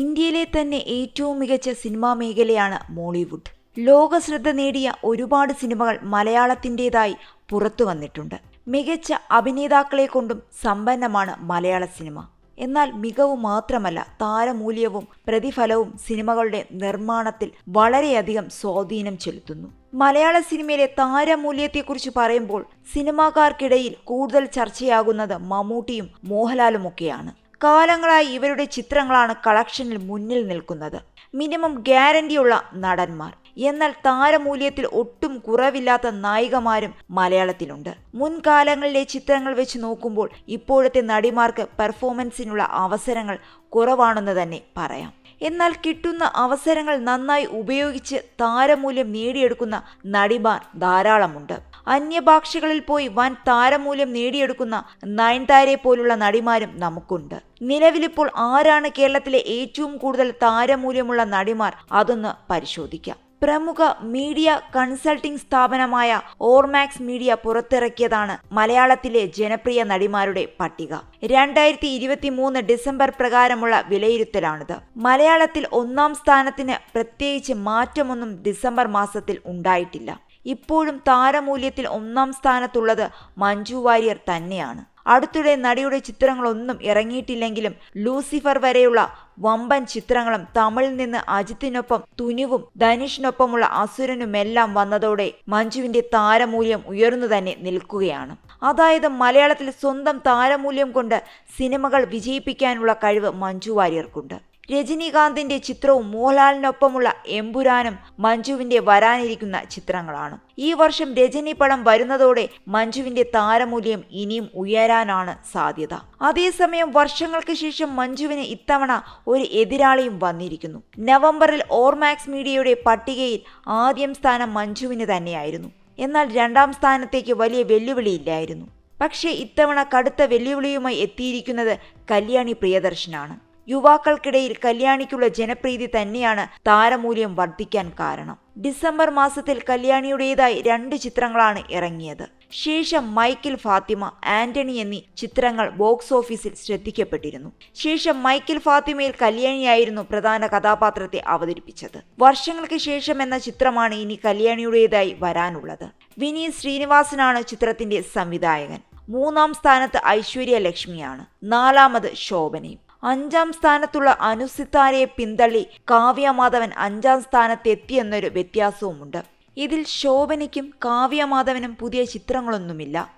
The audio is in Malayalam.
ഇന്ത്യയിലെ തന്നെ ഏറ്റവും മികച്ച സിനിമാ മേഖലയാണ് മോളിവുഡ്. ലോക ശ്രദ്ധ നേടിയ ഒരുപാട് സിനിമകൾ മലയാളത്തിന്റെതായി പുറത്തു വന്നിട്ടുണ്ട്. മികച്ച അഭിനേതാക്കളെ കൊണ്ടും സമ്പന്നമാണ് മലയാള സിനിമ. എന്നാൽ മികവ് മാത്രമല്ല താരമൂല്യവും പ്രതിഫലവും സിനിമകളുടെ നിർമ്മാണത്തിൽ വളരെയധികം സ്വാധീനം ചെലുത്തുന്നു. മലയാള സിനിമയിലെ താരമൂല്യത്തെക്കുറിച്ച് പറയുമ്പോൾ സിനിമാക്കാർക്കിടയിൽ കൂടുതൽ ചർച്ചയാകുന്നത് മമ്മൂട്ടിയും മോഹൻലാലുമൊക്കെയാണ്. കാലങ്ങളായി ഇവരുടെ ചിത്രങ്ങളാണ് കളക്ഷനിൽ മുന്നിൽ നിൽക്കുന്നത്. മിനിമം ഗ്യാരണ്ടിയുള്ള നടന്മാർ. എന്നാൽ താരമൂല്യത്തിൽ ഒട്ടും കുറവില്ലാത്ത നായികമാരും മലയാളത്തിലുണ്ട്. മുൻകാലങ്ങളിലെ ചിത്രങ്ങൾ വെച്ച് നോക്കുമ്പോൾ ഇപ്പോഴത്തെ നടിമാർക്ക് പെർഫോമൻസിനുള്ള അവസരങ്ങൾ കുറവാണെന്ന് തന്നെ പറയാം. എന്നാൽ കിട്ടുന്ന അവസരങ്ങൾ നന്നായി ഉപയോഗിച്ച് താരമൂല്യം നേടിയെടുക്കുന്ന നടിമാർ ധാരാളമുണ്ട്. അന്യഭാഷകളിൽ പോയി വൻ താരമൂല്യം നേടിയെടുക്കുന്ന നയൻതാരെ പോലുള്ള നടിമാരും നമുക്കുണ്ട്. നിലവിലിപ്പോൾ ആരാണ് കേരളത്തിലെ ഏറ്റവും കൂടുതൽ താരമൂല്യമുള്ള നടിമാർ അതൊന്ന് പരിശോധിക്കാം. പ്രമുഖ മീഡിയ കൺസൾട്ടിംഗ് സ്ഥാപനമായ ഓർമാക്സ് മീഡിയ പുറത്തിറക്കിയതാണ് മലയാളത്തിലെ ജനപ്രിയ നടിമാരുടെ പട്ടിക. രണ്ടായിരത്തി ഇരുപത്തി മൂന്ന് ഡിസംബർ പ്രകാരമുള്ള വിലയിരുത്തലാണിത്. മലയാളത്തിൽ ഒന്നാം സ്ഥാനത്തിന് പ്രത്യേകിച്ച് മാറ്റമൊന്നും ഡിസംബർ മാസത്തിൽ ഉണ്ടായിട്ടില്ല. ഇപ്പോഴും താരമൂല്യത്തിൽ ഒന്നാം സ്ഥാനത്തുള്ളത് മഞ്ജു വാര്യർ തന്നെയാണ്. അടുത്തിടെ നടിയുടെ ചിത്രങ്ങളൊന്നും ഇറങ്ങിയിട്ടില്ലെങ്കിലും ലൂസിഫർ വരെയുള്ള വമ്പൻ ചിത്രങ്ങളും തമിഴിൽ നിന്ന് അജിത്തിനൊപ്പം തുനിവും ധനുഷിനൊപ്പമുള്ള അസുരനുമെല്ലാം വന്നതോടെ മഞ്ജുവിന്റെ താരമൂല്യം ഉയർന്നു തന്നെ നിൽക്കുകയാണ്. അതായത് മലയാളത്തിൽ സ്വന്തം താരമൂല്യം കൊണ്ട് സിനിമകൾ വിജയിപ്പിക്കാനുള്ള കഴിവ് മഞ്ജു വാര്യർക്കുണ്ട്. രജനീകാന്തിന്റെ ചിത്രവും മോഹൻലാലിനൊപ്പമുള്ള എമ്പുരാനും മഞ്ജുവിന്റെ വരാനിരിക്കുന്ന ചിത്രങ്ങളാണ്. ഈ വർഷം രജനി പടം വരുന്നതോടെ മഞ്ജുവിന്റെ താരമൂല്യം ഇനിയും ഉയരാനാണ് സാധ്യത. അതേസമയം വർഷങ്ങൾക്ക് ശേഷം മഞ്ജുവിന് ഇത്തവണ ഒരു എതിരാളിയും വന്നിരിക്കുന്നു. നവംബറിൽ ഓർമാക്സ് മീഡിയയുടെ പട്ടികയിൽ ആദ്യം സ്ഥാനം മഞ്ജുവിന് തന്നെയായിരുന്നു. എന്നാൽ രണ്ടാം സ്ഥാനത്തേക്ക് വലിയ വെല്ലുവിളിയില്ലായിരുന്നു. പക്ഷേ ഇത്തവണ കടുത്ത വെല്ലുവിളിയുമായി എത്തിയിരിക്കുന്നത് കല്യാണി പ്രിയദർശനാണ്. യുവാക്കൾക്കിടയിൽ കല്യാണിക്കുള്ള ജനപ്രീതി തന്നെയാണ് താരമൂല്യം വർദ്ധിക്കാൻ കാരണം. ഡിസംബർ മാസത്തിൽ കല്യാണിയുടേതായി രണ്ട് ചിത്രങ്ങളാണ് ഇറങ്ങിയത്. ശേഷം മൈക്കിൾ ഫാത്തിമ ആന്റണി എന്നീ ചിത്രങ്ങൾ ബോക്സ് ഓഫീസിൽ ശ്രദ്ധിക്കപ്പെട്ടിരുന്നു. ശേഷം മൈക്കിൾ ഫാത്തിമയിൽ കല്യാണിയായിരുന്നു പ്രധാന കഥാപാത്രത്തെ അവതരിപ്പിച്ചത്. വർഷങ്ങൾക്ക് ശേഷം എന്ന ചിത്രമാണ് ഇനി കല്യാണിയുടേതായി വരാനുള്ളത്. വിനീത് ശ്രീനിവാസനാണ് ചിത്രത്തിന്റെ സംവിധായകൻ. മൂന്നാം സ്ഥാനത്ത് ഐശ്വര്യ ലക്ഷ്മിയാണ്. നാലാമത് ശോഭനയും. അഞ്ചാം സ്ഥാനത്തുള്ള അനുസിത്താരയെ പിന്തള്ളി കാവ്യമാധവൻ അഞ്ചാം സ്ഥാനത്തെത്തിയെന്നൊരു വ്യത്യാസവുമുണ്ട്. ഇതിൽ ശോഭനയ്ക്കും കാവ്യമാധവനും പുതിയ ചിത്രങ്ങളൊന്നുമില്ല.